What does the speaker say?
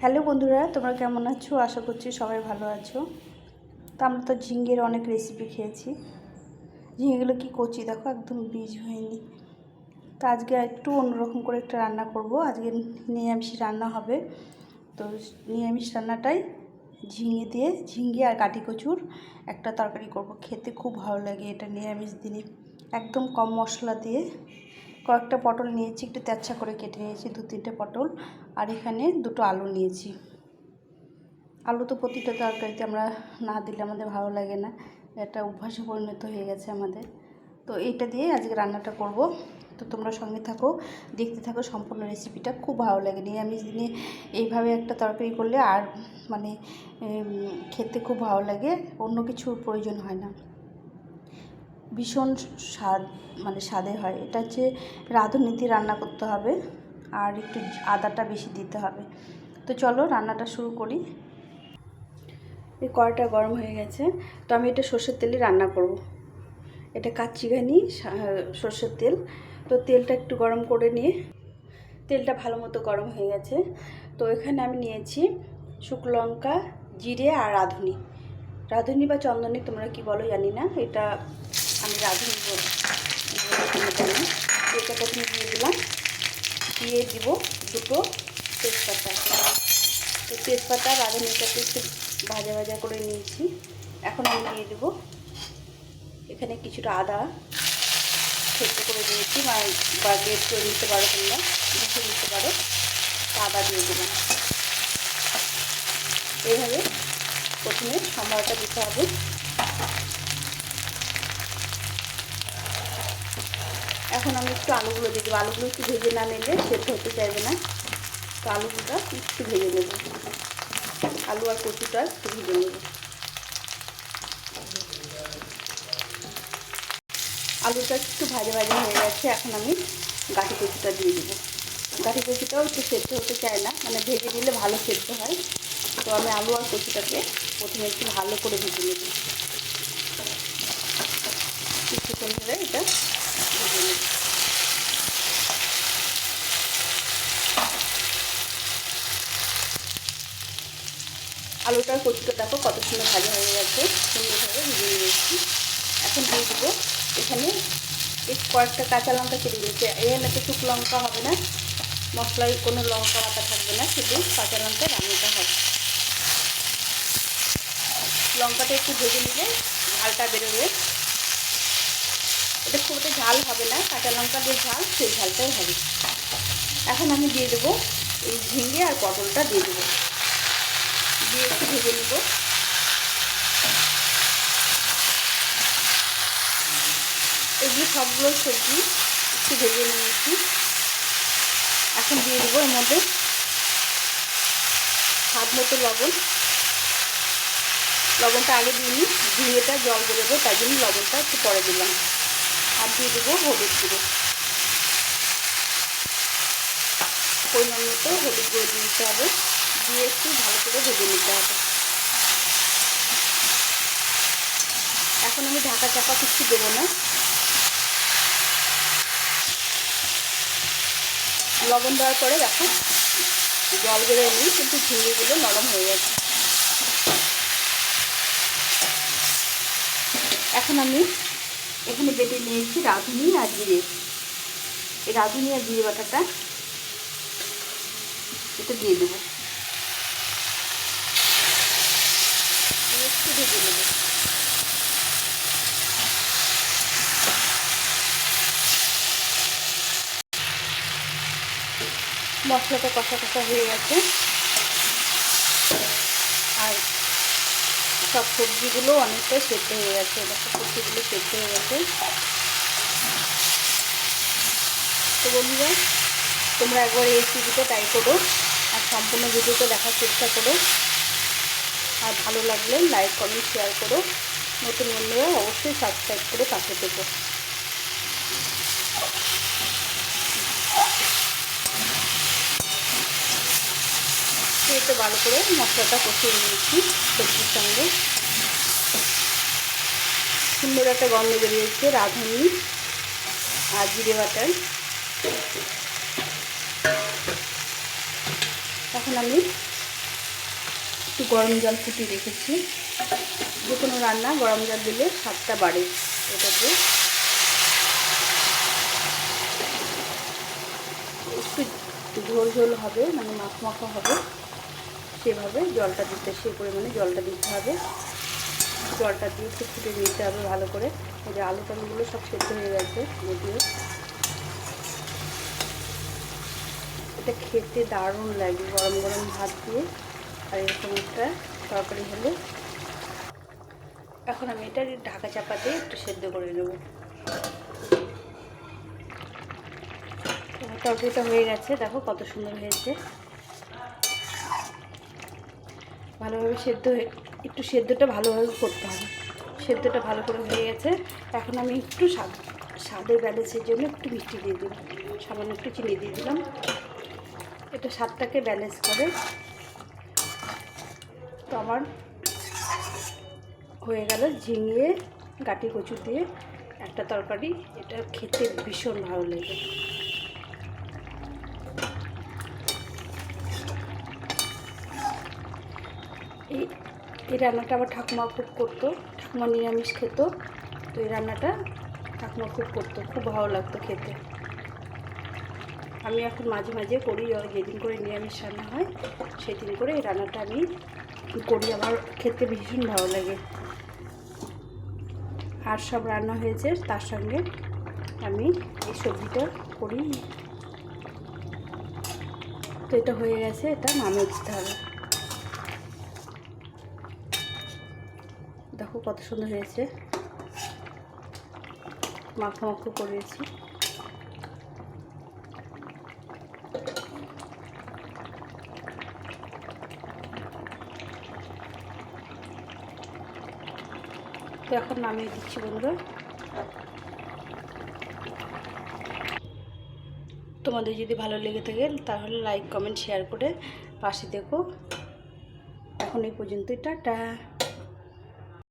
Hello বন্ধুরা, তোমরা কেমন আছো? আশা করছি সবাই ভালো আছো। তো আমরা তো ঝিঙ্গের অনেক রেসিপি খেয়েছি। ঝিঙেগুলো কি করছি দেখো, একদম বীজ হয়নি। তো আজকে একটু অন্যরকম করে একটা রান্না করব। আজকে নিরামিষ রান্না হবে। তো নিরামিষ রান্নাটাই ঝিঙে দিয়ে, ঝিঙ্গে আর কাটি কচুর একটা তরকারি করব। খেতে খুব ভালো লাগে এটা নিরামিষ দিনে। একদম কম মশলা দিয়ে। কয়েকটা পটল নিয়েছি, একটু তেচ্ছা করে কেটে নিয়েছি, দু তিনটে পটল। আর এখানে দুটো আলু নিয়েছি। আলু তো প্রতিটা তরকারিতে আমরা না দিলে আমাদের ভালো লাগে না। এটা অভ্যাসে পরিণত হয়ে গেছে আমাদের। তো এইটা দিয়ে আজকে রান্নাটা করব। তো তোমরা সঙ্গে থাকো, দেখতে থাকো সম্পূর্ণ রেসিপিটা খুব ভালো লাগে। নিরামিষ দিনে এইভাবে একটা তরকারি করলে আর মানে খেতে খুব ভালো লাগে। অন্য কিছুর প্রয়োজন হয় না। ভীষণ স্বাদ মানে স্বাদে হয়। এটা হচ্ছে রাঁধুনিতে রান্না করতে হবে আর একটু আদাটা বেশি দিতে হবে। তো চলো রান্নাটা শুরু করি। এই কড়াটা গরম হয়ে গেছে, তো আমি এটা সর্ষের তেলে রান্না করব। এটা কাচ্চিঘানি সর্ষের তেল। তো তেলটা একটু গরম করে নিয়ে, তেলটা ভালো মতো গরম হয়ে গেছে। তো এখানে আমি নিয়েছি শুকনো লঙ্কা, জিরে আর রাঁধুনি। রাঁধুনি বা চন্দনী তোমরা কি বলো জানি না, এটা আমি রাঁধুনি জানি এটা প্রথমে দিয়ে দিলাম। দিয়ে দিব দুটো তেজপাতা। তো তেজপাতা রাঁধুনিটাকে একটু ভাজা ভাজা করে নিয়েছি। এখন আমি দিয়ে দেবো এখানে কিছুটা আদা সেদ্ধ করে দিয়েছি। বা বা করে নিতে পারো তোমরা মুখে নিতে পারো। আদা দিয়ে দেবো। এইভাবে প্রথমে সম্বারটা দিতে হবে। এখন আমি একটু আলুগুলো দিয়ে দেবো। আলুগুলো একটু ভেজে না নিলে সেদ্ধ হতে চাইবে না। তো আলুগুলো একটু ভেজে নেব। আলু আর কচুটা একটু ভেজে নেব। আলুটা একটু ভাজা ভাজা হয়ে গেছে। এখন আমি গাঠি কচুটা দিয়ে দেবো। গাঠি কচুটাও একটু সেদ্ধ হতে চায় না। মানে ভেজে দিলে ভালো সেদ্ধ হয়। তো আমি আলু আর কচুটাকে প্রথমে একটু ভালো করে ভেজে নেব। কিছুক্ষণ ধরে এটা আলুটার কচুটা দেখো কত সুন্দর ভাজা হয়ে গেছে। সুন্দরভাবে ভেজে নিয়েছি এখন দিয়ে দেবো এখানে একটু কয়েকটা কাঁচা লঙ্কা কেটে দিয়েছে। এখানে তো শুকনো লঙ্কা হবে না। মশলায় কোনো লঙ্কা বাটা থাকবে না, শুধু কাঁচা লঙ্কা রান্নাটা হবে। লঙ্কাটা একটু ভেজে নিলে ঝালটা বেরোবে। এটা খুব একটা ঝাল হবে না, কাঁচা লঙ্কা যে ঝাল, সেই ঝালটাই হবে। এখন আমি দিয়ে দেবো এই ঝিঙ্গে আর পটলটা দিয়ে দেবো। দিয়ে একটু ভেজে নেব। এগুলো সবগুলো সবজি একটু ভেজে নিয়েছি। এখন দিয়ে দেবো এর মধ্যে হাত মতো লবণ। লবণটা আগে দিইনি, ঝিঙেটা জল বেরোবো তাই জন্য লবণটা একটু পরে দিলাম। আর দিয়ে দেবো হলুদ গুঁড়ো। পরিমাণ মতো হলুদ গুঁড়ো দিয়ে দিতে হবে। দিয়ে একটু ভালো করে ভেজে নিতে হবে। এখন আমি ঢাকা চাপা কিছু দেবো না। লবণ দেওয়ার পরে দেখো, জল বেরোয় নিই কিন্তু ঝিঙেগুলো নরম হয়ে গেছে এখন আমি এখানে বেটে নিয়েছি রাঁধুনি আর জিরে। এই রাঁধুনি আর জিরে বাটাটা এটা দিয়ে দেবো। মশলাটা কষা কষা হয়ে গেছে আর সব সবজিগুলো অনেকটা সেদ্ধ হয়ে গেছে। দেখো সবজিগুলো সেদ্ধ হয়ে গেছে। তো বন্ধুরা, তোমরা একবার এই রেসিপিটা ট্রাই করো আর সম্পূর্ণ ভিডিওটা দেখার চেষ্টা করো। আর ভালো লাগলে লাইক কমেন্ট শেয়ার করো। নতুন বন্ধুরা অবশ্যই সাবস্ক্রাইব করে পাশে দেবো একটু ভালো করে মশলাটা কষিয়ে নিয়েছি সবজির সঙ্গে। সুন্দর একটা গন্ধ বেরিয়েছে, রাঁধুনি আর জিরে বাটার। এখন আমি একটু গরম জল ফুটিয়ে রেখেছি। যে কোনো রান্না গরম জল দিলে স্বাদটা বাড়ে এটাতে। একটু ঝোল ঝোল হবে মানে মাখ মাখা হবে। সেভাবে জলটা দিতে, সে পরিমাণে জলটা দিতে হবে। জলটা দিয়ে একটু ফুটে নিতে হবে ভালো করে। এই যে আলু টালুগুলো সব সেদ্ধ হয়ে গেছে, যদিও। এটা খেতে দারুণ লাগে, গরম গরম ভাত দিয়ে। আর এরকম একটা তরকারি হলে। এখন আমি এটা ঢাকা চাপা দিয়ে একটু সেদ্ধ করে নেব। তরকারিটা হয়ে গেছে, দেখো কত সুন্দর হয়েছে। ভালোভাবে সেদ্ধ হয়ে একটু সেদ্ধটা ভালোভাবে করতে হবে। সেদ্ধটা ভালো করে হয়ে গেছে। এখন আমি একটু স্বাদ, স্বাদের ব্যালেন্সের জন্য একটু মিষ্টি দিয়ে দিলাম। সামান্য একটু চিনি দিয়ে দিলাম। এটা স্বাদটাকে ব্যালেন্স করে। তো আমার হয়ে গেল ঝিঙে, গাটি কচু দিয়ে একটা তরকারি। এটা খেতে ভীষণ ভালো লাগে এই এই রান্নাটা আমার ঠাকুমা খুব করতো। ঠাকুমা নিরামিষ খেত। তো এই রান্নাটা ঠাকুমা খুব করতো। খুব ভালো লাগতো খেতে। আমি এখন মাঝে মাঝে করি আর যেদিন করে নিরামিষ রান্না হয়, সেদিন করে এই রান্নাটা আমি করি। আমার খেতে ভীষণ ভালো লাগে। আর সব রান্না হয়েছে, তার সঙ্গে আমি এই সবজিটা করি। তো এটা হয়ে গেছে, এটা নামিয়ে দিতে হবে। দেখো কত সুন্দর হয়েছে। মাখো মাখো করেছি। তো এখন নামিয়ে দিচ্ছি বন্ধুরা। তোমাদের যদি ভালো লেগে থাকে, তাহলে লাইক কমেন্ট শেয়ার করে পাশে দেখো। এখন এই পর্যন্তই, টাটা।